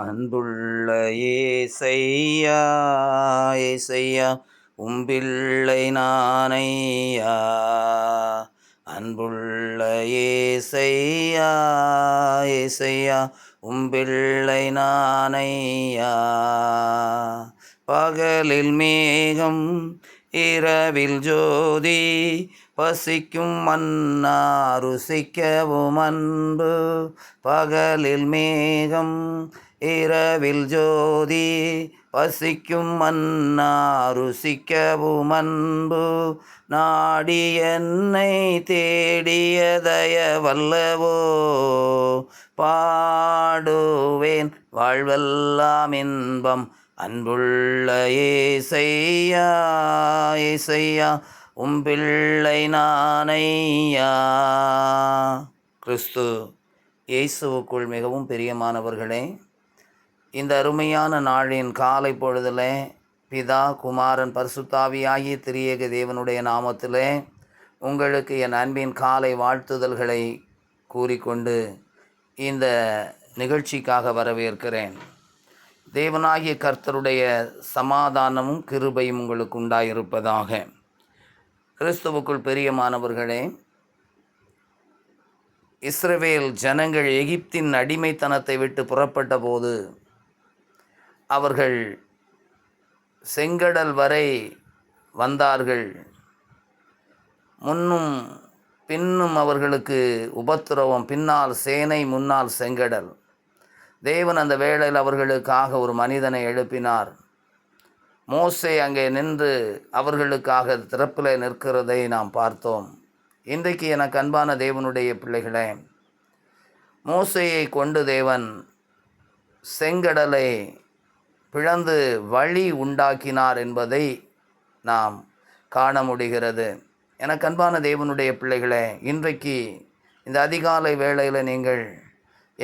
அன்புள்ள ஏசையா ஏசையா உம்பிள்ளை நானையா. அன்புள்ள ஏசையா ஏசையா உம்பிள்ளை நானையா. பகலில் மேகம் இரவில் ஜோதி பசிக்கும் மன்னா ருசிக்கவும் அன்பு. பகலில் மேகம் இரவில் ஜோதி பசிக்கும் மன்னா ருசிக்கவும் அன்பு. நாடி என்னை தேடியதய வல்லவோ பாடுவேன் வாழ்வெல்லாம் இன்பம். அன்புள்ள ஏசையா ஏசையா உம்பிள்ளை நானையா. கிறிஸ்து இயேசுவுக்குள் மிகவும் பிரியமானவர்களே இந்த அருமையான நாளின் காலை பொழுதில் பிதா குமாரன் பரிசுத்தாவியாகி திரியேக தேவனுடைய நாமத்திலே உங்களுக்கு என் அன்பின் காலை வாழ்த்துதல்களை கூறிக்கொண்டு இந்த நிகழ்ச்சிக்காக வரவேற்கிறேன். தேவனாகிய கர்த்தருடைய சமாதானமும் கிருபையும் உங்களுக்கு உண்டாயிருப்பதாக. கிறிஸ்துவுக்குள் பெரியமானவர்களே இஸ்ரவேல் ஜனங்கள் எகிப்தின் அடிமைத்தனத்தை விட்டு புறப்பட்ட போது அவர்கள் செங்கடல் வரை வந்தார்கள். முன்னும் பின்னும் அவர்களுக்கு உபத்திரவம். பின்னால் சேனை முன்னால் செங்கடல். தேவன் அந்த வேளையில் அவர்களுக்காக ஒரு மனிதனை எழுப்பினார். மோசை அங்கே நின்று அவர்களுக்காக திறப்பில் நிற்கிறதை நாம் பார்த்தோம். இன்றைக்கு எனக்கு அன்பான தேவனுடைய பிள்ளைகளே மோசையை கொண்டு தேவன் செங்கடலை பிளந்து வழி உண்டாக்கினார் என்பதை நாம் காண முடிகிறது. எனக்கு அன்பான தேவனுடைய பிள்ளைகளே இன்றைக்கு இந்த அதிகாலை வேளையில் நீங்கள்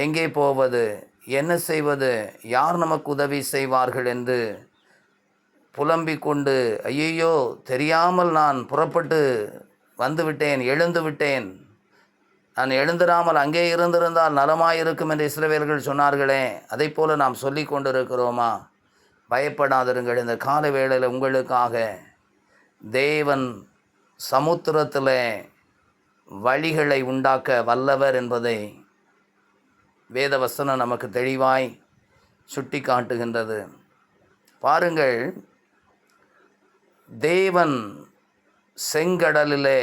எங்கே போவது என்ன செய்வது யார் நமக்கு உதவி செய்வார்கள் என்று புலம்பிக் கொண்டு ஐயையோ தெரியாமல் நான் புறப்பட்டு வந்துவிட்டேன் எழுந்து விட்டேன். நான் எழுந்திராமல் அங்கே இருந்திருந்தால் நலமாயிருக்கும் என்று இஸ்ரவேல்கள் சொன்னார்களே அதை போல நாம் சொல்லி கொண்டிருக்கிறோமா? பயப்படாதிருங்கள். இந்த கால வேளையில் உங்களுக்காக தேவன் சமுத்திரத்தில் வழிகளை உண்டாக்க வல்லவர் என்பதை வேதவசனம் நமக்கு தெளிவாய் சுட்டி காட்டுகின்றது பாருங்கள் தேவன் செங்கடலிலே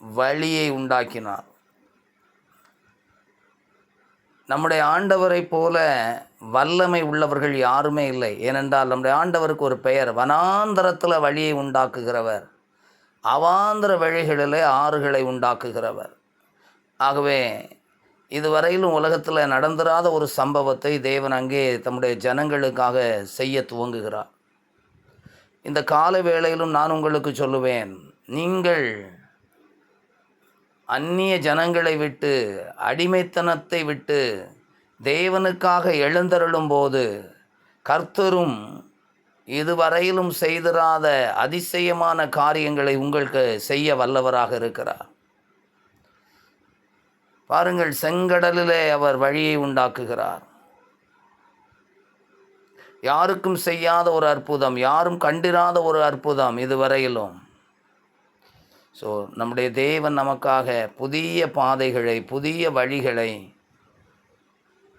வழியை உண்டாக்கினார். நம்முடைய ஆண்டவரை போல வல்லமை உள்ளவர்கள் யாருமே இல்லை. ஏனென்றால் நம்முடைய ஆண்டவருக்கு ஒரு பெயர். வனாந்தரத்தில் வழியை உண்டாக்குகிறவர். அவாந்திர வழிகளிலே ஆறுகளை உண்டாக்குகிறவர். ஆகவே இதுவரையிலும் உலகத்தில் நடந்திராத ஒரு சம்பவத்தை தேவன் அங்கே தம்முடைய ஜனங்களுக்காக செய்ய துவங்குகிறார். இந்த கால வேளையிலும் நான் உங்களுக்கு சொல்லுவேன். நீங்கள் அந்நிய ஜனங்களை விட்டு அடிமைத்தனத்தை விட்டு தேவனுக்காக எழுந்தருளும் போது கர்த்தரும் இதுவரையிலும் செய்திராத அதிசயமான காரியங்களை உங்களுக்கு செய்ய வல்லவராக இருக்கிறார். பாருங்கள் செங்கடலிலே அவர் வழியை உண்டாக்குகிறார். யாருக்கும் செய்யாத ஒரு அற்புதம் யாரும் கண்டிராத ஒரு அற்புதம் இதுவரையிலும். ஸோ நம்முடைய தேவன் நமக்காக புதிய பாதைகளை புதிய வழிகளை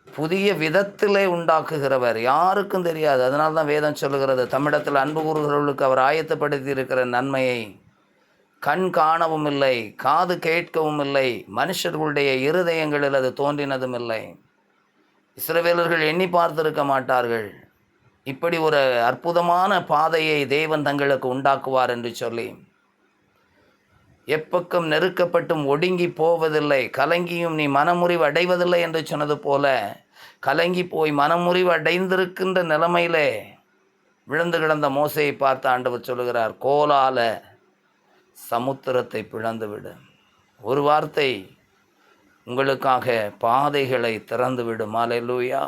புதிய விதத்திலே உண்டாக்குகிறவர். யாருக்கும் தெரியாது. அதனால தான் வேதம் சொல்லுகிறது தமிழத்தில் அன்பு கூறுகிறவர்களுக்கு அவர் ஆயத்தப்படுத்தி இருக்கிற நன்மையை கண் காணவும் இல்லை காது கேட்கவும் இல்லை மனுஷர்களுடைய இருதயங்களில் அது தோன்றினதும் இல்லை. இஸ்ரவேலர்கள் எண்ணி பார்த்திருக்க மாட்டார்கள். இப்படி ஒரு அற்புதமான பாதையை தேவன் தங்களுக்கு உண்டாக்குவார் என்று சொல்லி எப்பக்கம் நெருக்கப்பட்டும் ஒடுங்கி போவதில்லை. கலங்கியும் நீ மனமுறிவு அடைவதில்லை என்று சொன்னது போல கலங்கி போய் மனமுறிவு அடைந்திருக்கின்ற நிலைமையிலே விழுந்து கிடந்த மோசையை பார்த்து ஆண்டவர் சொல்லுகிறார் கோலால சமுத்திரத்தை பிளந்துவிடு. ஒரு வார்த்தை உங்களுக்காக பாதைகளை திறந்துவிடும். அலையலூயா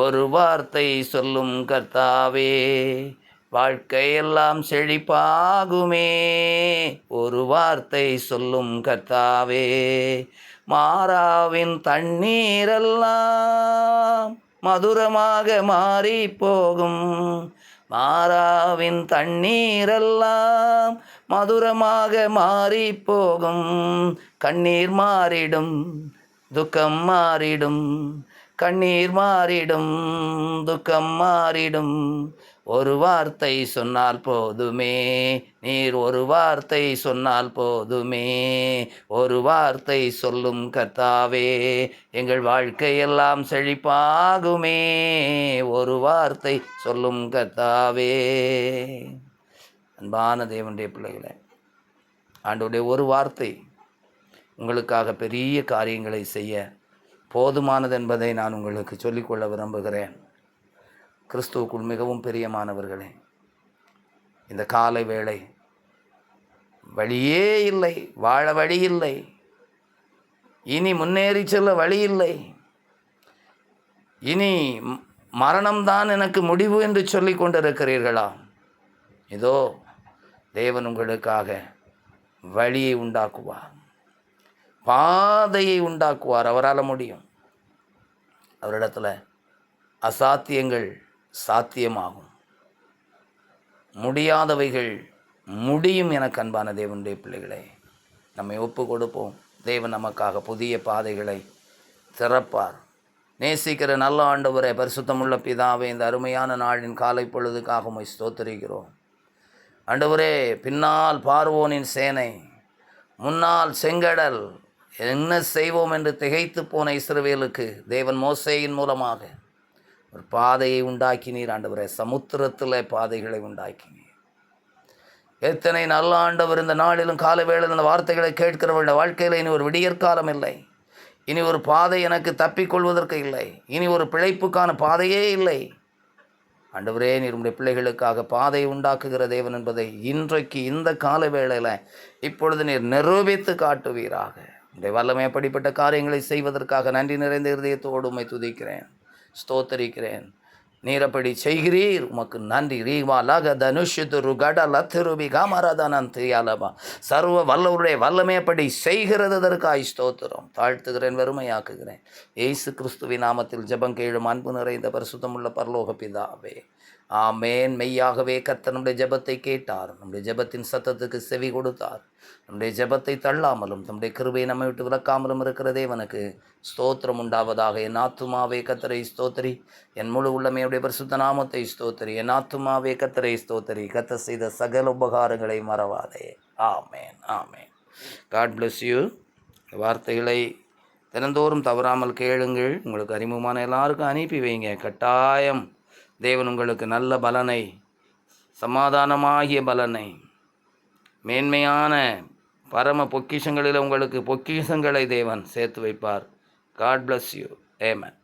ஒரு வார்த்தை சொல்லும் கர்த்தாவே வாழ்க்கையெல்லாம் செழிப்பாகுமே. ஒரு வார்த்தை சொல்லும் கர்த்தாவே மாறாவின் தண்ணீரெல்லாம் மதுரமாக மாறி போகும் மாறாவின் தண்ணீரெல்லாம் மதுரமாக மாறி போகும் கண்ணீர் மாறிடும் துக்கம் மாறிடும். கண்ணீர் மாறிடும் துக்கம் மாறிடும். ஒரு வார்த்தை சொன்னால் போதுமே. நீர் ஒரு வார்த்தை சொன்னால் போதுமே. ஒரு வார்த்தை சொல்லும் கர்த்தாவே எங்கள் வாழ்க்கையெல்லாம் செழிப்பாகுமே. ஒரு வார்த்தை சொல்லும் கர்த்தாவே. அன்பான தேவனுடைய பிள்ளைகளே ஆண்டோடைய ஒரு வார்த்தை உங்களுக்காக பெரிய காரியங்களை செய்ய போதுமானது என்பதை நான் உங்களுக்கு சொல்லிக்கொள்ள விரும்புகிறேன். கிறிஸ்துவுக்குள் மிகவும் பிரியமானவர்களே இந்த காலை வேளை வழியே இல்லை வாழ வழி இல்லை இனி முன்னேறி செல்ல வழி இல்லை இனி மரணம்தான் எனக்கு முடிவு என்று சொல்லி கொண்டிருக்கிறீர்களா? இதோ தேவன் உங்களுக்காக வழியை உண்டாக்குவார் பாதையை உண்டாக்குவார் அவரால் முடியும். அவரிடத்துல அசாத்தியங்கள் சாத்தியமாகும். முடியாதவைகள் முடியும் என அன்பான தேவனுடைய பிள்ளைகளே. நம்மை ஒப்பு கொடுப்போம். தேவன் நமக்காக புதிய பாதைகளை திறப்பார். நேசிக்கிற நல்ல ஆண்டவரே பரிசுத்தமுள்ள பிதாவை இந்த அருமையான நாளின் காலை பொழுதுக்காக உமை ஸ்தோத்தரிக்கிறோம். ஆண்டவரே பின்னால் பார்வோனின் சேனை முன்னால் செங்கடல் என்ன செய்வோம் என்று திகைத்து போன இஸ்ரவேலுக்கு தேவன் மோசையின் மூலமாக ஒரு பாதையை உண்டாக்கினீர் ஆண்டவரே. சமுத்திரத்தில் பாதைகளை உண்டாக்கினீர். எத்தனை நல்ல ஆண்டவர் இந்த நாளிலும் கால வேளையில் இந்த வார்த்தைகளை கேட்கிறவருடைய வாழ்க்கையில் இனி ஒரு விடியற்காலம் இல்லை. இனி ஒரு பாதை எனக்கு தப்பிக்கொள்வதற்கு இல்லை. இனி ஒரு பிழைப்புக்கான பாதையே இல்லை. ஆண்டவரே நீர் உடைய பிள்ளைகளுக்காக பாதை உண்டாக்குகிற தேவன் என்பதை இன்றைக்கு இந்த கால வேளையில் இப்பொழுது நீர் நிரூபித்து காட்டுவீராக. உடைய வல்லமை அப்படிப்பட்ட காரியங்களை செய்வதற்காக நன்றி நிறைந்த இருதயத்தோடு உண்மை துதிக்கிறேன். ஸ்தோத்தரிக்கிறேன். நீரப்படி செய்கிறீர். உமக்கு நன்றி. ரீவா லக தனுஷத்து ருகட லத்திருபி காமரதனந்தியாலபா சர்வ வல்லவருடைய வல்லமையப்படி செய்கிறது அதற்காய் ஸ்தோத்திரம். தாழ்த்துகிறேன் வெறுமையாக்குகிறேன். ஏசு கிறிஸ்துவின் நாமத்தில் ஜபம் கேழும் அன்பு நிறைந்த பரிசுத்தமுள்ள பரலோக பிதாவே. ஆமேன். மெய்யாகவே கர்த்தர் நம்முடைய ஜபத்தை கேட்டார். நம்முடைய ஜபத்தின் சத்தத்துக்கு செவி கொடுத்தார். நம்முடைய ஜெபத்தை தள்ளாமலும் நம்முடைய கிருபையை நம்மை விட்டு விளக்காமலும் இருக்கிற தேவனுக்கு ஸ்தோத்திரம் உண்டாவதாக. என் ஆத்துமாவே கத்தரை ஸ்தோத்திரி. என் முழு உள்ளமையுடைய பரிசுத்த நாமத்தை ஸ்தோத்திரி. என் ஆத்துமாவே கத்தரை ஸ்தோத்திரி. கத்த செய்த சகல உபகாரங்களை மறவாதே. ஆமேன் ஆமேன். காட் பிளஸ் யூ வார்த்தைகளை தினந்தோறும் தவறாமல் கேளுங்கள். உங்களுக்கு அறிமுகமான எல்லாருக்கும் அனுப்பி வைங்க. கட்டாயம். தேவன் உங்களுக்கு நல்ல பலனை சமாதானமாகிய பலனை மேன்மையான பரம பொக்கிஷங்களில் உங்களுக்கு பொக்கிஷங்களை தேவன் சேர்த்து வைப்பார். God bless you Yemen